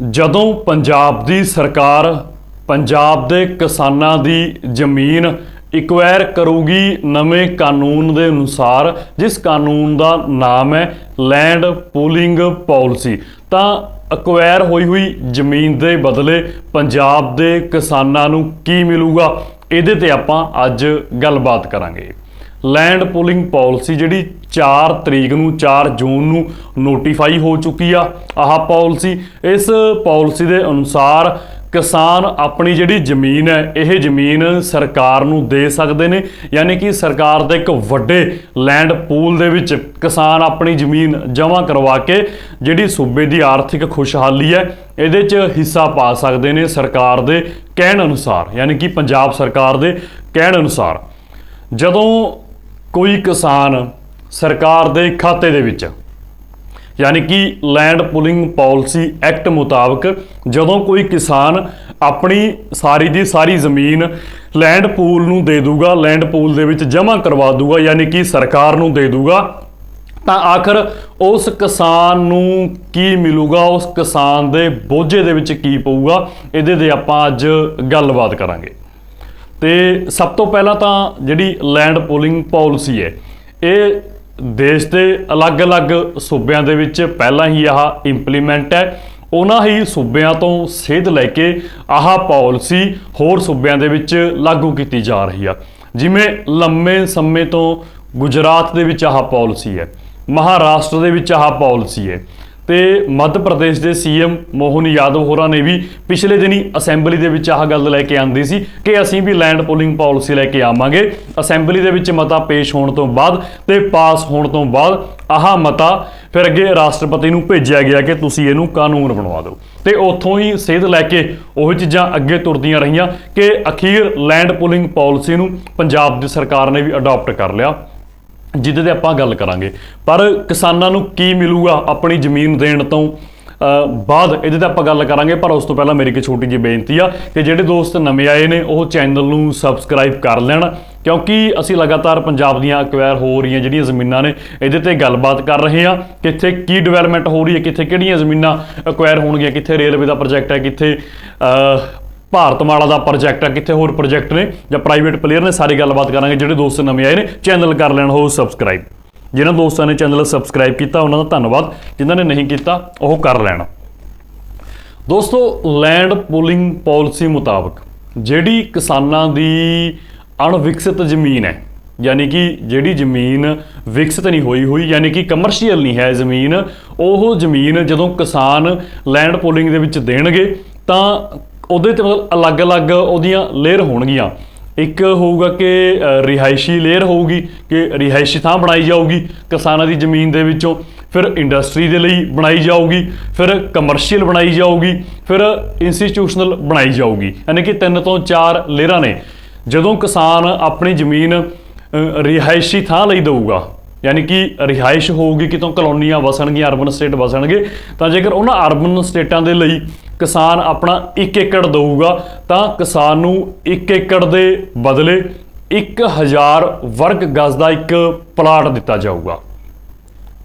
ਜਦੋਂ ਪੰਜਾਬ ਦੀ ਸਰਕਾਰ ਪੰਜਾਬ ਦੇ ਕਿਸਾਨਾਂ ਦੀ ਜ਼ਮੀਨ ਇਕਵਾਇਰ ਕਰੂਗੀ ਨਵੇਂ ਕਾਨੂੰਨ ਦੇ ਅਨੁਸਾਰ, ਜਿਸ ਕਾਨੂੰਨ ਦਾ ਨਾਮ ਹੈ ਲੈਂਡ ਪੂਲਿੰਗ ਪਾਲਿਸੀ ਤਾਂ ਅਕਵਾਇਰ ਹੋਈ ਹੋਈ ਜ਼ਮੀਨ ਦੇ ਬਦਲੇ ਪੰਜਾਬ ਦੇ ਕਿਸਾਨਾਂ ਨੂੰ ਕੀ ਮਿਲੂਗਾ? ਇਹਦੇ ਤੇ ਆਪਾਂ ਅੱਜ ਗੱਲਬਾਤ ਕਰਾਂਗੇ। ਲੈਂਡ ਪੂਲਿੰਗ ਪਾਲਿਸੀ ਜਿਹੜੀ 4 ਤਰੀਕ ਨੂੰ 4 ਜੂਨ ਨੂੰ ਨੋਟੀਫਾਈ ਹੋ ਚੁੱਕੀ ਆ ਆਹ ਪਾਲਿਸੀ ਇਸ ਪਾਲਿਸੀ ਦੇ ਅਨੁਸਾਰ ਕਿਸਾਨ ਆਪਣੀ ਜਿਹੜੀ ਜ਼ਮੀਨ ਹੈ, ਇਹ ਜ਼ਮੀਨ ਸਰਕਾਰ ਨੂੰ ਦੇ ਸਕਦੇ ਨੇ। ਯਾਨੀ ਕਿ ਸਰਕਾਰ ਦੇ ਇੱਕ ਵੱਡੇ ਲੈਂਡ ਪੂਲ ਦੇ ਵਿੱਚ ਕਿਸਾਨ ਆਪਣੀ ਜ਼ਮੀਨ ਜਮ੍ਹਾਂ ਕਰਵਾ ਕੇ ਜਿਹੜੀ ਸੂਬੇ ਦੀ ਆਰਥਿਕ ਖੁਸ਼ਹਾਲੀ ਹੈ, ਇਹਦੇ 'ਚ ਹਿੱਸਾ ਪਾ ਸਕਦੇ ਨੇ ਸਰਕਾਰ ਦੇ ਕਹਿਣ ਅਨੁਸਾਰ। ਯਾਨੀ ਕਿ ਪੰਜਾਬ ਸਰਕਾਰ ਦੇ ਕਹਿਣ ਅਨੁਸਾਰ। ਜਦੋਂ ਕੋਈ ਕਿਸਾਨ ਸਰਕਾਰ ਦੇ ਖਾਤੇ ਦੇ ਵਿੱਚ, ਯਾਨੀ ਕਿ ਲੈਂਡ ਪੁਲਿੰਗ ਪਾਲਿਸੀ ਐਕਟ ਮੁਤਾਬਕ ਜਦੋਂ ਕੋਈ ਕਿਸਾਨ ਆਪਣੀ ਸਾਰੀ ਦੀ ਸਾਰੀ ਜ਼ਮੀਨ ਲੈਂਡ ਪੂਲ ਨੂੰ ਦੇ ਦੂਗਾ ਲੈਂਡ ਪੂਲ ਦੇ ਵਿੱਚ ਜਮ੍ਹਾਂ ਕਰਵਾ ਦੂਗਾ, ਯਾਨੀ ਕਿ ਸਰਕਾਰ ਨੂੰ ਦੇ ਦੂਗਾ, ਤਾਂ ਆਖਰ ਉਸ ਕਿਸਾਨ ਨੂੰ ਕੀ ਮਿਲੂਗਾ, ਉਸ ਕਿਸਾਨ ਦੇ ਬੋਝੇ ਦੇ ਵਿੱਚ ਕੀ ਪਊਗਾ, ਇਹਦੇ 'ਤੇ ਆਪਾਂ ਅੱਜ ਗੱਲਬਾਤ ਕਰਾਂਗੇ। ਤੇ ਸਭ ਤੋਂ ਪਹਿਲਾਂ ਤਾਂ ਜਿਹੜੀ ਲੈਂਡ ਪੋਲਿੰਗ ਪਾਲਿਸੀ ਹੈ, ਇਹ ਦੇਸ਼ ਦੇ ਅਲੱਗ-ਅਲੱਗ ਸੂਬਿਆਂ ਦੇ ਵਿੱਚ ਪਹਿਲਾਂ ਹੀ ਆਹ ਇੰਪਲੀਮੈਂਟ ਹੈ। ਉਹਨਾਂ ਹੀ ਸੂਬਿਆਂ ਤੋਂ ਸੇਧ ਲੈ ਕੇ ਆਹ ਪਾਲਿਸੀ ਹੋਰ ਸੂਬਿਆਂ ਦੇ ਵਿੱਚ ਲਾਗੂ ਕੀਤੀ ਜਾ ਰਹੀ ਆ। ਜਿਵੇਂ ਲੰਮੇ ਸਮੇਂ ਤੋਂ ਗੁਜਰਾਤ ਦੇ ਵਿੱਚ ਆਹ ਪਾਲਿਸੀ ਹੈ, ਮਹਾਰਾਸ਼ਟਰ ਦੇ ਵਿੱਚ ਆਹ ਪਾਲਿਸੀ ਹੈ ਤੇ ਮੱਧ ਪ੍ਰਦੇਸ਼ ਦੇ ਸੀਐਮ ਮੋਹਨ ਯਾਦਵ ਹੋਰਾਂ ਨੇ ਵੀ ਪਿਛਲੇ ਦਿਨੀ ਅਸੈਂਬਲੀ ਦੇ ਵਿੱਚ ਆਹ ਗੱਲ ਲੈ ਕੇ ਆਂਦੀ ਸੀ ਕਿ ਅਸੀਂ ਵੀ ਲੈਂਡ ਪੂਲਿੰਗ ਪਾਲਿਸੀ ਲੈ ਕੇ ਆਵਾਂਗੇ। ਅਸੈਂਬਲੀ ਦੇ ਵਿੱਚ ਮਤਾ ਪੇਸ਼ ਹੋਣ ਤੋਂ ਬਾਅਦ ਤੇ ਪਾਸ ਹੋਣ ਤੋਂ ਬਾਅਦ ਆਹ ਮਤਾ ਫਿਰ ਅੱਗੇ ਰਾਸ਼ਟਰਪਤੀ ਨੂੰ ਭੇਜਿਆ ਗਿਆ ਕਿ ਤੁਸੀਂ ਇਹਨੂੰ ਕਾਨੂੰਨ ਬਣਵਾ ਦਿਓ। ਤੇ ਉੱਥੋਂ ਹੀ ਸੇਧ ਲੈ ਕੇ ਉਹ ਚੀਜ਼ਾਂ ਅੱਗੇ ਤੁਰਦੀਆਂ ਰਹੀਆਂ ਕਿ ਅਖੀਰ ਲੈਂਡ ਪੂਲਿੰਗ ਪਾਲਿਸੀ ਨੂੰ ਪੰਜਾਬ ਦੀ ਸਰਕਾਰ ਨੇ ਵੀ ਅਡਾਪਟ ਕਰ ਲਿਆ। ਜਿਹਦੇ ਤੇ ਆਪਾਂ ਗੱਲ ਕਰਾਂਗੇ। ਪਰ ਕਿਸਾਨਾਂ ਨੂੰ ਕੀ ਮਿਲੂਗਾ ਆਪਣੀ ਜ਼ਮੀਨ ਦੇਣ ਤੋਂ? ਬਾਅਦ ਇਹਦੇ ਤੇ ਆਪਾਂ ਗੱਲ ਕਰਾਂਗੇ, ਪਰ ਉਸ ਤੋਂ ਪਹਿਲਾਂ ਮੇਰੀ ਇੱਕ ਛੋਟੀ ਜਿਹੀ ਬੇਨਤੀ ਆ ਕਿ ਜਿਹੜੇ ਦੋਸਤ ਨਵੇਂ ਆਏ ਨੇ, ਉਹ ਚੈਨਲ ਨੂੰ ਸਬਸਕ੍ਰਾਈਬ ਕਰ ਲੈਣ। ਕਿਉਂਕਿ ਅਸੀਂ ਲਗਾਤਾਰ ਪੰਜਾਬ ਦੀਆਂ ਅਕਵਾਇਰ ਹੋ ਰਹੀਆਂ ਜਿਹੜੀਆਂ ਜ਼ਮੀਨਾਂ ਨੇ, ਇਹਦੇ ਤੇ ਗੱਲਬਾਤ ਕਰ ਰਹੇ ਹਾਂ ਕਿੱਥੇ ਕੀ ਡਿਵੈਲਪਮੈਂਟ ਹੋ ਰਹੀ ਹੈ, ਕਿੱਥੇ ਕਿਹੜੀਆਂ ਜ਼ਮੀਨਾਂ ਅਕਵਾਇਰ ਹੋਣਗੀਆਂ, ਕਿੱਥੇ ਰੇਲਵੇ ਦਾ ਪ੍ਰੋਜੈਕਟ ਹੈ, ਕਿੱਥੇ ਭਾਰਤਮਾਲਾ ਦਾ ਪ੍ਰੋਜੈਕਟ ਆ, ਕਿੱਥੇ ਹੋਰ ਪ੍ਰੋਜੈਕਟ ਨੇ? ਜਾਂ ਪ੍ਰਾਈਵੇਟ ਪਲੇਅਰ ਨੇ ਸਾਰੀ ਗੱਲਬਾਤ ਕਰਾਂਗੇ, ਜਿਹੜੇ ਦੋਸਤ ਨਵੇਂ ਆਏ ਨੇ ਚੈਨਲ ਕਰ ਲੈਣ, ਹੋ ਸਬਸਕ੍ਰਾਈਬ ਜਿਨ੍ਹਾਂ ਦੋਸਤਾਂ ਨੇ ਚੈਨਲ ਸਬਸਕ੍ਰਾਈਬ ਕੀਤਾ, ਉਹਨਾਂ ਦਾ ਧੰਨਵਾਦ। ਜਿਨ੍ਹਾਂ ਨੇ ਨਹੀਂ ਕੀਤਾ, ਉਹ ਕਰ ਲੈਣ। ਦੋਸਤੋ ਲੈਂਡ ਪੂਲਿੰਗ ਪਾਲਿਸੀ ਮੁਤਾਬਕ, ਜਿਹੜੀ ਕਿਸਾਨਾਂ ਦੀ ਅਣਵਿਕਸਿਤ ਜ਼ਮੀਨ ਹੈ, ਯਾਨੀ ਕਿ ਜਿਹੜੀ ਜ਼ਮੀਨ ਵਿਕਸਿਤ ਨਹੀਂ ਹੋਈ ਹੋਈ, ਯਾਨੀ ਕਿ ਕਮਰਸ਼ੀਅਲ ਨਹੀਂ ਹੈ ਜ਼ਮੀਨ, ਉਹ ਜ਼ਮੀਨ ਜਦੋਂ ਕਿਸਾਨ ਲੈਂਡ ਪੂਲਿੰਗ ਦੇ ਵਿੱਚ ਦੇਣਗੇ, ਤਾਂ ਉਹਦੇ ਤੇ ਮਤਲਬ ਅਲੱਗ-ਅਲੱਗ ਉਹਦੀਆਂ ਲੇਅਰ ਹੋਣਗੀਆਂ। ਇੱਕ ਹੋਊਗਾ ਕਿ ਰਿਹਾਇਸ਼ੀ ਲੇਅਰ ਹੋਊਗੀ, ਕਿ ਰਿਹਾਇਸ਼ੀ ਥਾਂ ਬਣਾਈ ਜਾਊਗੀ, ਕਿਸਾਨਾਂ ਦੀ ਜ਼ਮੀਨ ਦੇ ਵਿੱਚੋਂ। ਫਿਰ ਇੰਡਸਟਰੀ ਦੇ ਲਈ ਬਣਾਈ ਜਾਊਗੀ, ਫਿਰ ਕਮਰਸ਼ੀਅਲ ਬਣਾਈ ਜਾਊਗੀ, ਫਿਰ ਇੰਸਟੀਟਿਊਸ਼ਨਲ ਬਣਾਈ ਜਾਊਗੀ। ਯਾਨੀ ਕਿ ਤਿੰਨ ਤੋਂ ਚਾਰ ਲੇਅਰਾਂ ਨੇ। ਜਦੋਂ ਕਿਸਾਨ ਆਪਣੀ ਜ਼ਮੀਨ ਰਿਹਾਇਸ਼ੀ ਥਾਂ ਲਈ ਦੇਊਗਾ ਯਾਨੀ ਕਿ ਰਿਹਾਇਸ਼ ਹੋਊਗੀ ਕਿਤੋਂ ਕਲੋਨੀਆਂ ਵਸਣਗੀਆਂ ਅਰਬਨ ਸਟੇਟ ਵਸਣਗੇ। ਤਾਂ ਜੇਕਰ ਉਹਨਾਂ ਅਰਬਨ ਸਟੇਟਾਂ ਦੇ ਲਈ ਕਿਸਾਨ ਆਪਣਾ 1 ਏਕੜ ਦਊਗਾ, ਤਾਂ ਕਿਸਾਨ ਨੂੰ 1 ਏਕੜ ਦੇ ਬਦਲੇ 1000 ਵਰਗ ਗਜ਼ ਦਾ ਇੱਕ ਪਲਾਟ ਦਿੱਤਾ ਜਾਊਗਾ।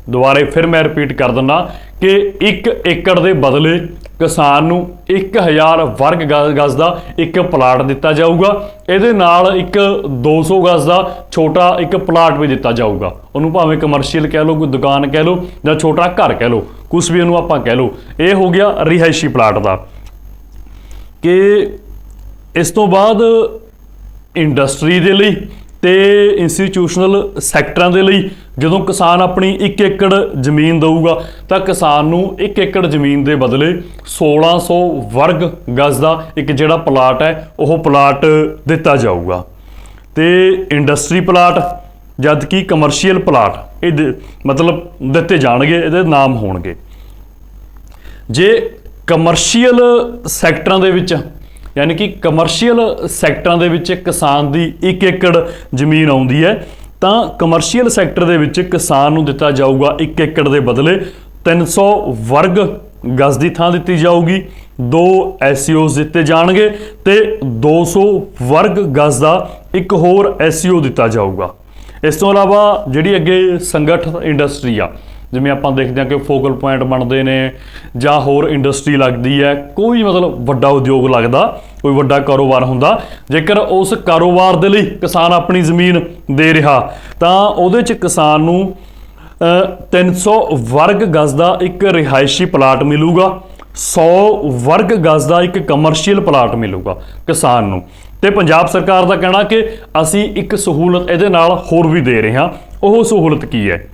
ਦੁਬਾਰੇ ਫਿਰ ਮੈਂ ਰਿਪੀਟ ਕਰ ਦਿੰਦਾ ਕਿ 1 ਏਕੜ ਦੇ ਬਦਲੇ ਕਿਸਾਨ ਨੂੰ 1000 ਵਰਗ ਗ- ਗਜ਼ ਦਾ ਇੱਕ ਪਲਾਟ ਦਿੱਤਾ ਜਾਊਗਾ। ਇਹਦੇ ਨਾਲ ਇੱਕ 200 ਗਜ਼ ਦਾ ਛੋਟਾ ਇੱਕ ਪਲਾਟ ਵੀ ਦਿੱਤਾ ਜਾਊਗਾ। ਉਹਨੂੰ ਭਾਵੇਂ ਕਮਰਸ਼ੀਅਲ ਕਹਿ ਲਓ, ਕੋਈ ਦੁਕਾਨ ਕਹਿ ਲਓ ਜਾਂ ਛੋਟਾ ਘਰ ਕਹਿ ਲਓ, ਕੁਛ ਵੀ ਉਹਨੂੰ ਆਪਾਂ ਕਹਿ ਲਓ। ਇਹ ਹੋ ਗਿਆ ਰਿਹਾਇਸ਼ੀ ਪਲਾਟ ਦਾ। ਕਿ ਇਸ ਤੋਂ ਬਾਅਦ ਇੰਡਸਟਰੀ ਦੇ ਲਈ ਤੇ ਇੰਸਟੀਟਿਊਸ਼ਨਲ ਸੈਕਟਰਾਂ ਦੇ ਲਈ ਜਦੋਂ ਕਿਸਾਨ ਆਪਣੀ 1 ਏਕੜ ਜ਼ਮੀਨ ਦਊਗਾ ਤਾਂ ਕਿਸਾਨ ਨੂੰ 1 ਏਕੜ ਜ਼ਮੀਨ ਦੇ ਬਦਲੇ 1600 ਵਰਗ ਗਜ਼ ਦਾ ਇੱਕ ਜਿਹੜਾ ਪਲਾਟ ਹੈ, ਉਹ ਪਲਾਟ ਦਿੱਤਾ ਜਾਊਗਾ। ਤੇ ਇੰਡਸਟਰੀ ਪਲਾਟ ਜਦ ਕਿ ਕਮਰਸ਼ੀਅਲ ਪਲਾਟ ਇਹ ਦੇ- ਮਤਲਬ ਦਿੱਤੇ ਜਾਣਗੇ, ਇਹਦੇ ਨਾਮ ਹੋਣਗੇ। ਜੇ ਕਮਰਸ਼ੀਅਲ ਸੈਕਟਰਾਂ ਦੇ ਵਿੱਚ ਯਾਨੀ ਕਿ ਕਮਰਸ਼ੀਅਲ ਸੈਕਟਰਾਂ ਦੇ ਵਿੱਚ ਕਿਸਾਨ ਦੀ 1 ਏਕੜ ਜ਼ਮੀਨ ਆਉਂਦੀ ਹੈ, ਤਾਂ ਕਮਰਸ਼ੀਅਲ ਸੈਕਟਰ ਦੇ ਵਿੱਚ ਕਿਸਾਨ ਨੂੰ ਦਿੱਤਾ ਜਾਊਗਾ 1 ਏਕੜ ਦੇ ਬਦਲੇ 300 ਵਰਗ ਗਜ਼ ਦੀ ਥਾਂ ਦਿੱਤੀ ਜਾਊਗੀ, ਦੋ ਐਸਸੀਓਸ ਦਿੱਤੇ ਜਾਣਗੇ ਤੇ 200 ਵਰਗ ਗਜ਼ ਦਾ ਇੱਕ ਹੋਰ ਐਸਸੀਓ ਦਿੱਤਾ ਜਾਊਗਾ। ਇਸ ਤੋਂ ਇਲਾਵਾ ਜਿਹੜੀ ਅੱਗੇ ਸੰਗਠਿਤ ਇੰਡਸਟਰੀ ਆ ਜਿਵੇਂ ਆਪਾਂ ਦੇਖਦੇ ਹਾਂ ਕਿ ਫੋਕਲ ਪੁਆਇੰਟ ਬਣਦੇ ਨੇ ਜਾਂ ਹੋਰ ਇੰਡਸਟਰੀ ਲੱਗਦੀ ਹੈ ਕੋਈ ਮਤਲਬ ਵੱਡਾ ਉਦਯੋਗ ਲੱਗਦਾ ਕੋਈ ਵੱਡਾ ਕਾਰੋਬਾਰ ਹੁੰਦਾ ਜੇਕਰ ਉਸ ਕਾਰੋਬਾਰ ਦੇ ਲਈ ਕਿਸਾਨ ਆਪਣੀ ਜ਼ਮੀਨ ਦੇ ਰਿਹਾ ਤਾਂ ਉਹਦੇ 'ਚ ਕਿਸਾਨ ਨੂੰ ਅ, 300 ਵਰਗ ਗਜ਼ ਦਾ ਇੱਕ ਰਿਹਾਇਸ਼ੀ ਪਲਾਟ ਮਿਲੂਗਾ 100 ਵਰਗ ਗਜ਼ ਦਾ ਇੱਕ ਕਮਰਸ਼ੀਅਲ ਪਲਾਟ ਮਿਲੂਗਾ ਕਿਸਾਨ ਨੂੰ। ਤੇ ਪੰਜਾਬ ਸਰਕਾਰ ਦਾ ਕਹਿਣਾ ਕਿ ਅਸੀਂ ਇੱਕ ਸਹੂਲਤ ਇਹਦੇ ਨਾਲ ਹੋਰ ਵੀ ਦੇ ਰਹੇ ਹਾਂ ਉਹ ਸਹੂਲਤ ਕੀ ਹੈ?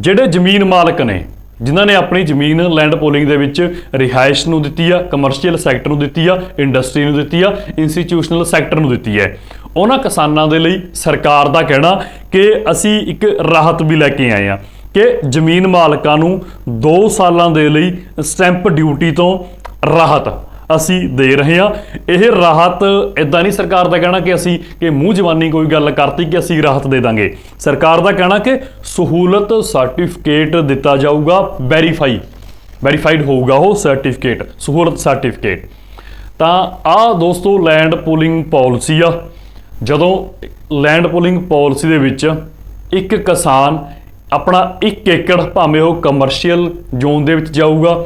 ਜਿਹੜੇ ਜ਼ਮੀਨ ਮਾਲਕ ਨੇ, ਜਿਨ੍ਹਾਂ ਨੇ ਆਪਣੀ ਜ਼ਮੀਨ ਲੈਂਡ ਪੋਲਿੰਗ ਦੇ ਵਿੱਚ ਰਿਹਾਇਸ਼ ਨੂੰ ਦਿੱਤੀ ਆ ਕਮਰਸ਼ੀਅਲ ਸੈਕਟਰ ਨੂੰ ਦਿੱਤੀ ਆ ਇੰਡਸਟਰੀ ਨੂੰ ਦਿੱਤੀ ਆ ਇੰਸਟੀਟਿਊਸ਼ਨਲ ਸੈਕਟਰ ਨੂੰ ਦਿੱਤੀ ਹੈ। ਉਹਨਾਂ ਕਿਸਾਨਾਂ ਦੇ ਲਈ ਸਰਕਾਰ ਦਾ ਕਹਿਣਾ ਕਿ ਅਸੀਂ ਇੱਕ ਰਾਹਤ ਵੀ ਲੈ ਕੇ ਆਏ ਆ ਕਿ ਜ਼ਮੀਨ ਮਾਲਕਾਂ ਨੂੰ 2 ਸਾਲਾਂ ਦੇ ਲਈ ਸਟੈਂਪ ਡਿਊਟੀ ਤੋਂ ਰਾਹਤ ਅਸੀਂ ਦੇ ਰਹੇ ਹਾਂ। ਇਹ ਰਾਹਤ ਇਦਾਂ ਨਹੀਂ ਸਰਕਾਰ ਦਾ ਕਹਿਣਾ ਕਿ ਅਸੀਂ, ਕਿ ਮੂੰਹ ਜਵਾਨੀ ਕੋਈ ਗੱਲ ਕਰਤੀ ਕਿ ਅਸੀਂ ਰਾਹਤ ਦੇ ਦਾਂਗੇ। ਸਰਕਾਰ ਦਾ ਕਹਿਣਾ ਕਿ ਸਹੂਲਤ ਸਰਟੀਫਿਕੇਟ ਦਿੱਤਾ ਜਾਊਗਾ, ਵੈਰੀਫਾਈ। ਵੈਰੀਫਾਈਡ ਹੋਊਗਾ ਉਹ ਸਰਟੀਫਿਕੇਟ, ਸਹੂਲਤ ਸਰਟੀਫਿਕੇਟ। ਤਾਂ ਆ ਦੋਸਤੋ ਲੈਂਡ ਪੂਲਿੰਗ ਪਾਲਿਸੀ ਆ। ਜਦੋਂ ਲੈਂਡ ਪੂਲਿੰਗ ਪਾਲਿਸੀ ਦੇ ਵਿੱਚ ਇੱਕ ਕਿਸਾਨ ਆਪਣਾ 1 ਏਕੜ ਭਾਵੇਂ ਉਹ ਕਮਰਸ਼ੀਅਲ ਜ਼ੋਨ ਦੇ ਵਿੱਚ ਜਾਊਗਾ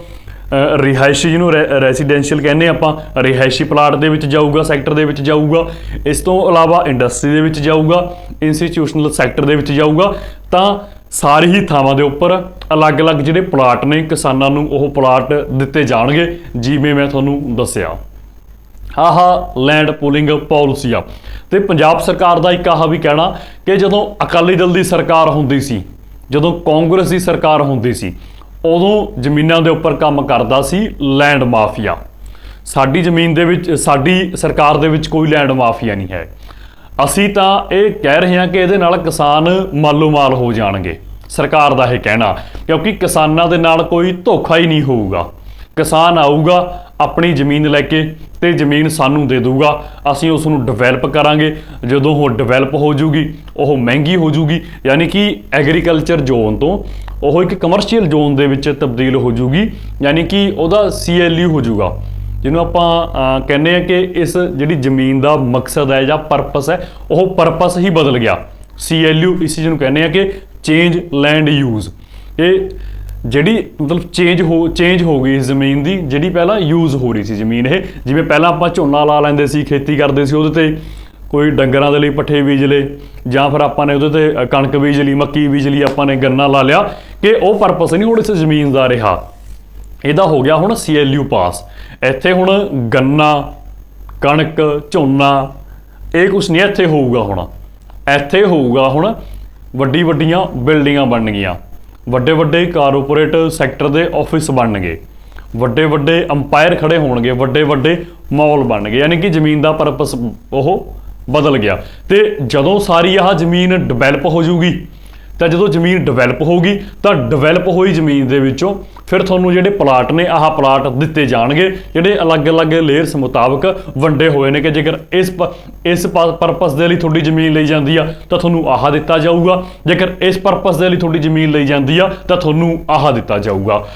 ਰਿਹਾਇਸ਼ੀ ਜਿਹਨੂੰ ਰੈ- ਰੈਜ਼ੀਡੈਂਸ਼ੀਅਲ ਕਹਿੰਦੇ ਆਪਾਂ, ਰਿਹਾਇਸ਼ੀ ਪਲਾਟ ਦੇ ਵਿੱਚ ਜਾਊਗਾ ਸੈਕਟਰ ਦੇ ਵਿੱਚ ਜਾਊਗਾ, ਇਸ ਤੋਂ ਇਲਾਵਾ ਇੰਡਸਟਰੀ ਦੇ ਵਿੱਚ ਜਾਊਗਾ ਇੰਸਟੀਟਿਊਸ਼ਨਲ ਸੈਕਟਰ ਦੇ ਵਿੱਚ ਜਾਊਗਾ, ਤਾਂ ਸਾਰੀ ਹੀ ਥਾਵਾਂ ਦੇ ਉੱਪਰ ਅਲੱਗ-ਅਲੱਗ ਜਿਹੜੇ ਪਲਾਟ ਨੇ, ਕਿਸਾਨਾਂ ਨੂੰ ਉਹ ਪਲਾਟ ਦਿੱਤੇ ਜਾਣਗੇ, ਜਿਵੇਂ ਮੈਂ ਤੁਹਾਨੂੰ ਦੱਸਿਆ। ਆਹ ਲੈਂਡ ਪੂਲਿੰਗ ਪਾਲਿਸੀ ਆ। ਤੇ ਪੰਜਾਬ ਸਰਕਾਰ ਦਾ ਇੱਕ ਆਹ ਵੀ ਕਹਿਣਾ ਕਿ ਜਦੋਂ ਅਕਾਲੀ ਦਲ ਦੀ ਸਰਕਾਰ ਹੁੰਦੀ ਸੀ, ਜਦੋਂ ਕਾਂਗਰਸ ਦੀ ਸਰਕਾਰ ਹੁੰਦੀ ਸੀ ਉਦੋਂ ਜ਼ਮੀਨਾਂ ਦੇ ਉੱਪਰ ਕੰਮ ਕਰਦਾ ਸੀ ਲੈਂਡ ਮਾਫੀਆ। ਸਾਡੀ ਜ਼ਮੀਨ ਦੇ ਵਿੱਚ, ਸਾਡੀ ਸਰਕਾਰ ਦੇ ਵਿੱਚ ਕੋਈ ਲੈਂਡ ਮਾਫੀਆ ਨਹੀਂ ਹੈ। ਅਸੀਂ ਤਾਂ ਇਹ ਕਹਿ ਰਹੇ ਹਾਂ ਕਿ ਇਹਦੇ ਨਾਲ ਕਿਸਾਨ ਮਾਲੋ ਮਾਲ ਹੋ ਜਾਣਗੇ। ਸਰਕਾਰ ਦਾ ਇਹ ਕਹਿਣਾ, ਕਿਉਂਕਿ ਕਿਸਾਨਾਂ ਦੇ ਨਾਲ ਕੋਈ ਧੋਖਾ ਹੀ ਨਹੀਂ ਹੋਊਗਾ। ਕਿਸਾਨ ਆਊਗਾ ਆਪਣੀ ਜ਼ਮੀਨ ਲੈ ਕੇ ਤੇ ਜ਼ਮੀਨ ਸਾਨੂੰ ਦੇ ਦੂਗਾ ਅਸੀਂ ਉਸ ਨੂੰ ਡਿਵੈਲਪ ਕਰਾਂਗੇ। ਜਦੋਂ ਉਹ ਡਿਵੈਲਪ ਹੋ ਜੂਗੀ, ਉਹ ਮਹਿੰਗੀ ਹੋ ਜੂਗੀ। ਯਾਨੀ ਕਿ ਐਗਰੀਕਲਚਰ ਜ਼ੋਨ ਤੋਂ ਉਹ ਇੱਕ ਕਮਰਸ਼ੀਅਲ ਜ਼ੋਨ ਦੇ ਵਿੱਚ ਤਬਦੀਲ ਹੋ ਜੂਗੀ। ਯਾਨੀ ਕਿ ਉਹਦਾ ਸੀਐਲਯੂ ਹੋ ਜੂਗਾ। ਜਿਹਨੂੰ ਆਪਾਂ ਕਹਿੰਦੇ ਆ ਕਿ ਇਸ ਜਿਹੜੀ ਜ਼ਮੀਨ ਦਾ ਮਕਸਦ ਹੈ ਜਾਂ ਪਰਪਸ ਹੈ, ਉਹ ਪਰਪਸ ਹੀ ਬਦਲ ਗਿਆ। ਸੀਐਲਯੂ ਇਸ ਜਿਹਨੂੰ ਕਹਿੰਦੇ ਆ ਕਿ ਚੇਂਜ ਲੈਂਡ ਯੂਜ਼ ਇਹ ਜਿਹੜੀ ਮਤਲਬ ਚੇਂਜ ਹੋ ਚੇਂਜ ਹੋ ਗਈ ਇਸ ਜ਼ਮੀਨ ਦੀ, ਜਿਹੜੀ ਪਹਿਲਾਂ ਯੂਜ਼ ਹੋ ਰਹੀ ਸੀ ਜ਼ਮੀਨ ਇਹ। ਜਿਵੇਂ ਪਹਿਲਾਂ ਆਪਾਂ ਝੋਨਾ ਲਾ ਲੈਂਦੇ ਸੀ, ਖੇਤੀ ਕਰਦੇ ਸੀ, ਉਹਦੇ ਤੇ ਕੋਈ ਡੰਗਰਾਂ ਦੇ ਲਈ ਪੱਠੇ ਬੀਜ ਲਏ, ਜਾਂ ਫਿਰ ਆਪਾਂ ਨੇ ਉਹਦੇ ਤੇ ਕਣਕ ਬੀਜ ਲਈ, ਮੱਕੀ ਬੀਜ ਲਈ, ਆਪਾਂ ਨੇ ਗੰਨਾ ਲਾ ਲਿਆ, ਕਿ ਉਹ ਪਰਪਸ ਨਹੀਂ, ਹੁਣ ਇਸ ਜ਼ਮੀਨ ਦਾ ਰਿਹਾ। ਇਹਦਾ ਹੋ ਗਿਆ ਹੁਣ ਸੀਐਲਯੂ ਪਾਸ ਇੱਥੇ ਹੁਣ ਗੰਨਾ, ਕਣਕ, ਝੋਨਾ, ਇਹ ਕੁਛ ਨਹੀਂ, ਇੱਥੇ ਹੋਊਗਾ ਹੁਣ। ਇੱਥੇ ਹੋਊਗਾ ਹੁਣ ਵੱਡੀ ਵੱਡੀਆਂ ਬਿਲਡਿੰਗਾਂ ਬਣ ਗਈਆਂ। ਵੱਡੇ ਵੱਡੇ ਕਾਰਪੋਰੇਟ ਸੈਕਟਰ ਦੇ ਆਫਿਸ ਬਣਨਗੇ। ਵੱਡੇ ਵੱਡੇ ਅੰਪਾਇਰ ਖੜੇ ਹੋਣਗੇ ਵੱਡੇ ਵੱਡੇ ਮਾਲ ਬਣਨਗੇ। ਯਾਨੀ ਕਿ ਜ਼ਮੀਨ ਦਾ ਪਰਪਸ ਉਹ ਬਦਲ ਗਿਆ। ਤੇ ਜਦੋਂ ਸਾਰੀ ਆਹ ਜ਼ਮੀਨ ਡਿਵੈਲਪ ਹੋ ਜਾਊਗੀ ਤਾਂ ਜਦੋਂ ਜ਼ਮੀਨ ਡਿਵੈਲਪ ਹੋਊਗੀ, ਤਾਂ ਡਿਵੈਲਪ ਹੋਈ ਜ਼ਮੀਨ ਦੇ ਵਿੱਚੋਂ ਫਿਰ ਤੁਹਾਨੂੰ ਜਿਹੜੇ ਪਲਾਟ ਨੇ, ਆਹ ਪਲਾਟ ਦਿੱਤੇ ਜਾਣਗੇ, ਜਿਹੜੇ ਅਲੱਗ-ਅਲੱਗ ਲੇਅਰਸ ਮੁਤਾਬਕ ਵੰਡੇ ਹੋਏ ਨੇ ਕਿ ਜੇਕਰ ਇਸ ਪ- ਇਸ ਪਰਪਸ ਦੇ ਲਈ ਤੁਹਾਡੀ ਜ਼ਮੀਨ ਲਈ ਜਾਂਦੀ ਆ, ਤਾਂ ਤੁਹਾਨੂੰ ਆਹ ਦਿੱਤਾ ਜਾਊਗਾ। ਜੇਕਰ ਇਸ ਪਰਪਸ ਦੇ ਲਈ ਤੁਹਾਡੀ ਜ਼ਮੀਨ ਲਈ ਜਾਂਦੀ ਆ, ਤਾਂ ਤੁਹਾਨੂੰ ਆਹ ਦਿੱਤਾ ਜਾਊਗਾ।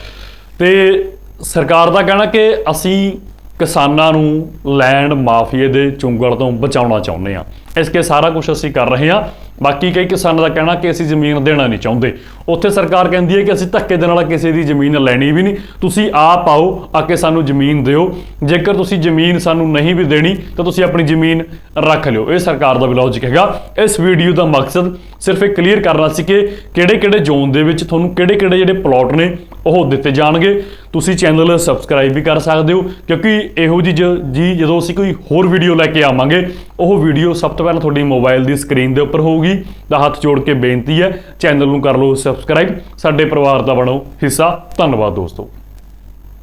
ਤੇ ਸਰਕਾਰ ਦਾ ਕਹਿਣਾ ਕਿ ਅਸੀਂ ਕਿਸਾਨਾਂ ਨੂੰ ਲੈਂਡ ਮਾਫੀਏ ਦੇ ਚੁੰਗਲ ਤੋਂ ਬਚਾਉਣਾ ਚਾਹੁੰਦੇ ਆ। ਇਸ ਕੇ ਸਾਰਾ ਕੁਝ ਅਸੀਂ ਕਰ ਰਹੇ ਹਾਂ ਬਾਕੀ ਕਈ ਕਿਸਾਨਾਂ ਦਾ ਕਹਿਣਾ ਕਿ ਅਸੀਂ ਜ਼ਮੀਨ ਦੇਣਾ ਨਹੀਂ ਚਾਹੁੰਦੇ। ਉੱਥੇ ਸਰਕਾਰ ਕਹਿੰਦੀ ਹੈ ਕਿ ਅਸੀਂ ਧੱਕੇ ਦੇ ਨਾਲ ਕਿਸੇ ਦੀ ਜ਼ਮੀਨ ਲੈਣੀ ਵੀ ਨਹੀਂ। ਤੁਸੀਂ ਆਪ ਆਓ, ਆ ਕੇ ਸਾਨੂੰ ਜ਼ਮੀਨ ਦਿਓ। ਜੇਕਰ ਤੁਸੀਂ ਜ਼ਮੀਨ ਸਾਨੂੰ ਨਹੀਂ ਵੀ ਦੇਣੀ, ਤਾਂ ਤੁਸੀਂ ਆਪਣੀ ਜ਼ਮੀਨ ਰੱਖ ਲਿਓ। ਇਹ ਸਰਕਾਰ ਦਾ ਵੀ ਹੈਗਾ ਇਸ ਵੀਡੀਓ ਦਾ ਮਕਸਦ ਸਿਰਫ ਇਹ ਕਲੀਅਰ ਕਰਨਾ ਸੀ ਕਿ ਕਿਹੜੇ ਕਿਹੜੇ ਜ਼ੋਨ ਦੇ ਵਿੱਚ ਤੁਹਾਨੂੰ ਕਿਹੜੇ ਕਿਹੜੇ ਜਿਹੜੇ ਪਲਾਟ ਨੇ, ਉਹ ਦਿੱਤੇ ਜਾਣਗੇ। ਤੁਸੀਂ ਚੈਨਲ ਸਬਸਕ੍ਰਾਈਬ ਵੀ ਕਰ ਸਕਦੇ ਹੋ, ਕਿਉਂਕਿ ਇਹੋ ਜਿਹੀ ਜੀ ਜਦੋਂ ਅਸੀਂ ਕੋਈ ਹੋਰ ਵੀਡੀਓ ਲੈ ਕੇ ਆਵਾਂਗੇ, ਉਹ ਵੀਡੀਓ ਸਭ ਤੋਂ ਪਹਿਲਾਂ ਤੁਹਾਡੀ ਮੋਬਾਈਲ ਦੀ ਸਕਰੀਨ ਦੇ ਉੱਪਰ ਹੋਊਗੀ ਤਾਂ ਹੱਥ ਜੋੜ ਕੇ ਬੇਨਤੀ ਹੈ, ਚੈਨਲ ਨੂੰ ਕਰ ਲਓ ਸਬਸਕ੍ਰਾਈਬ, ਸਾਡੇ ਪਰਿਵਾਰ ਦਾ ਬਣੋ ਹਿੱਸਾ, ਧੰਨਵਾਦ ਦੋਸਤੋ।